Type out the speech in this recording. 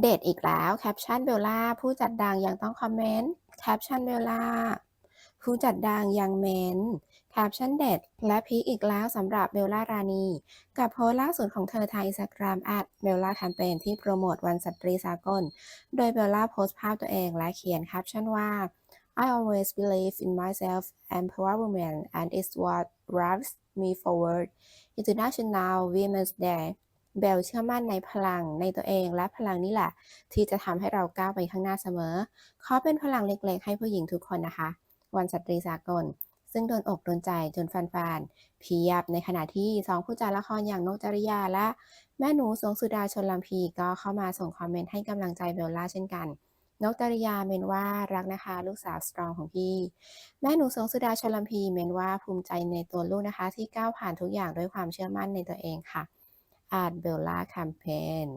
เด็ดอีกแล้วแคปชั่นเบลล่าผู้จัดดังยังต้องคอมเมนต์แคปชั่นเบลล่าผู้จัดดังยังเมนแคปชั่นเด็ดและพีอีกแล้วสำหรับเบลล่ารานีกับโพสล่าสุดของเธอทางอินสตาแกรมแอดเบลล่าแคมเปญที่โปรโมทวันสตรีสากล โดยเบลล่าโพสต์ภาพตัวเองและเขียนแคปชั่นว่า I always believe in myself and empowerment and it's what drives me forward International Women's Day เบลเชื่อมั่นในพลังในตัวเองและพลังนี้แหละ ที่จะทำให้เราก้าวไปข้างหน้าเสมอ ขอเป็นพลังเล็กๆ ให้ผู้หญิงทุกคนนะคะ วันสตรีสากล ซึ่งโดนอกโดนใจจนแฟนๆเพียบในขณะที่สองผู้จัดละครอย่างนกจริยาและ แม่หนูสงสุดาชนลำพีก็เข้ามาส่งคอมเมนต์ให้กำลังใจเบลล่าเช่นกันนกจริยาเมนว่ารักนะคะ ลูกสาวสตรองของพี่ แม่หนูสงสุดาชนลำพีเมนว่าภูมิใจในตัวลูกนะคะ ที่ก้าวผ่านทุกอย่างด้วยความเชื่อมั่นในตัวเองค่ะ อาร์ตเบลล่าแคมเปญ